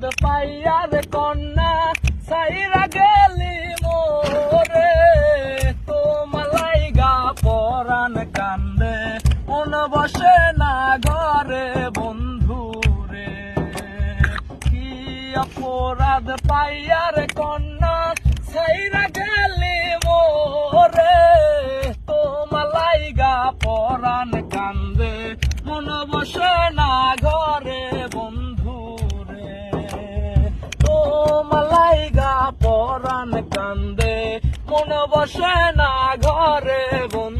চাঁদ পাইয়ার কন্যা সাইরা গেলি মোরে। তোমালাই গা পরাণ কান্দে উন বসে না ঘরে বন্ধু রে কি অপরাধ পাইয়ার কন্যা সাইরা গেলি মোরে। তোমালাই গা পরাণ কান্দে মন বসে না কান্দে মন বসে না ঘরে বন্ধু।